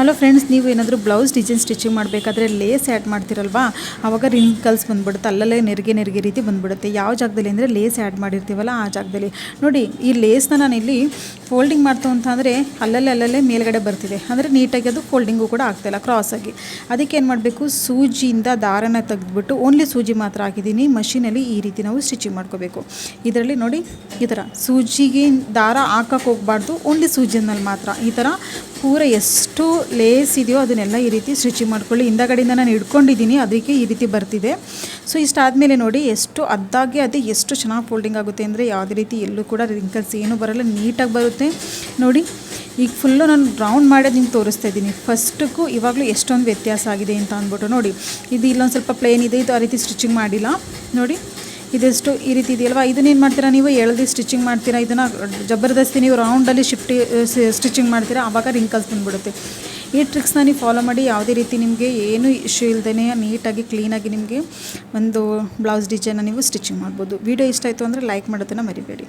Hello friends ನೀವು ಏನಾದರೂ blouse design stitching ಮಾಡಬೇಕಾದ್ರೆ ಲೇಸ್ ಆ್ಯಡ್ ಮಾಡ್ತಿರಲ್ವಾ? ಆವಾಗ ರಿಂಕಲ್ಸ್ ಬಂದ್ಬಿಡುತ್ತೆ, ಅಲ್ಲಲ್ಲೇ ನೆರಿಗೆ ನೆರಿಗೆ ರೀತಿ ಬಂದ್ಬಿಡುತ್ತೆ. ಯಾವ ಜಾಗದಲ್ಲಿ ಅಂದರೆ ಲೇಸ್ ಆ್ಯಡ್ ಮಾಡಿರ್ತೀವಲ್ಲ ಆ ಜಾಗದಲ್ಲಿ. ನೋಡಿ, ಈ ಲೇಸ್ನ ನಾನು ಇಲ್ಲಿ ಫೋಲ್ಡಿಂಗ್ ಮಾಡ್ತು ಅಂತ ಅಂದರೆ ಅಲ್ಲಲ್ಲೇ ಅಲ್ಲಲ್ಲೇ ಮೇಲ್ಗಡೆ ಬರ್ತಿದೆ. ಅಂದರೆ ನೀಟಾಗಿ ಅದು ಫೋಲ್ಡಿಂಗು ಕೂಡ ಆಗ್ತಾಯಿಲ್ಲ ಕ್ರಾಸಾಗಿ ಅದಕ್ಕೆ ಏನು ಮಾಡಬೇಕು? ಸೂಜಿಯಿಂದ ದಾರನ ತೆಗೆದುಬಿಟ್ಟು ಓನ್ಲಿ ಸೂಜಿ ಮಾತ್ರ ಹಾಕಿದ್ದೀನಿ. ಮಷೀನಲ್ಲಿ ಈ ರೀತಿ ನಾವು ಸ್ಟಿಚಿಂಗ್ ಮಾಡ್ಕೋಬೇಕು. ಇದರಲ್ಲಿ ನೋಡಿ ಈ ಥರ ಸೂಜಿಗೆ ದಾರ ಹಾಕಕ್ಕೆ ಹೋಗ್ಬಾರ್ದು, ಓನ್ಲಿ ಸೂಜಿನಲ್ಲಿ ಮಾತ್ರ. ಈ ಥರ ಪೂರ ಎಷ್ಟು ಲೇಸ್ ಇದೆಯೋ ಅದನ್ನೆಲ್ಲ ಈ ರೀತಿ ಸ್ಟಿಚಿಂಗ್ ಮಾಡ್ಕೊಳ್ಳಿ. ಹಿಂದಗಡೆಯಿಂದ ನಾನು ಹಿಡ್ಕೊಂಡಿದ್ದೀನಿ, ಅದಕ್ಕೆ ಈ ರೀತಿ ಬರ್ತಿದೆ. ಸೊ ಇಷ್ಟಾದಮೇಲೆ ನೋಡಿ ಎಷ್ಟು ಅದ್ದಾಗೆ ಅದು ಎಷ್ಟು ಚೆನ್ನಾಗಿ ಫೋಲ್ಡಿಂಗ್ ಆಗುತ್ತೆ ಅಂದರೆ ಯಾವುದೇ ರೀತಿ ಎಲ್ಲೂ ಕೂಡ ರಿಂಕಲ್ಸ್ ಏನೂ ಬರಲ್ಲ, ನೀಟಾಗಿ ಬರುತ್ತೆ. ನೋಡಿ, ಈಗ ಫುಲ್ಲು ನಾನು ರೌಂಡ್ ಮಾಡೋದು ನಿಮ್ಗೆ ತೋರಿಸ್ತಾ ಇದ್ದೀನಿ. ಫಸ್ಟಕ್ಕೂ ಇವಾಗಲೂ ಎಷ್ಟೊಂದು ವ್ಯತ್ಯಾಸ ಆಗಿದೆ ಅಂತ ಅಂದ್ಬಿಟ್ಟು ನೋಡಿ. ಇದು ಇಲ್ಲೊಂದು ಸ್ವಲ್ಪ ಪ್ಲೇನ್ ಇದೆ, ಇದು ಆ ರೀತಿ ಸ್ಟಿಚಿಂಗ್ ಮಾಡಿಲ್ಲ. ನೋಡಿ. ಇದೆಷ್ಟು ಈ ರೀತಿ ಇದೆಯಲ್ವ? ಇದನ್ನೇನು ಮಾಡ್ತೀರಾ ನೀವು? ಎಳ್ದು ಸ್ಟಿಚಿಂಗ್ ಮಾಡ್ತೀರಾ? ಇದನ್ನು ಜಬರ್ದಸ್ತಿ ನೀವು ರೌಂಡಲ್ಲಿ ಶಿಫ್ಟಿ ಸ್ಟಿಚಿಂಗ್ ಮಾಡ್ತೀರಾ? ಆವಾಗ ರಿಂಕಲ್ಸ್ ಬಂದುಬಿಡುತ್ತೆ. ಈ ಟ್ರಿಕ್ಸ್ನ ನೀವು ಫಾಲೋ ಮಾಡಿ ಯಾವುದೇ ರೀತಿ ನಿಮಗೆ ಏನು ಇಶ್ಯೂ ಇಲ್ಲದೇ ನೀಟಾಗಿ ಕ್ಲೀನಾಗಿ ನಿಮಗೆ ಒಂದು ಬ್ಲೌಸ್ ಡಿಸೈನ್ನ ನೀವು ಸ್ಟಿಚಿಂಗ್ ಮಾಡ್ಬೋದು. ವಿಡಿಯೋ ಇಷ್ಟ ಆಯಿತು ಅಂದರೆ ಲೈಕ್ ಮಾಡೋದನ್ನು ಮರಿಬೇಡಿ.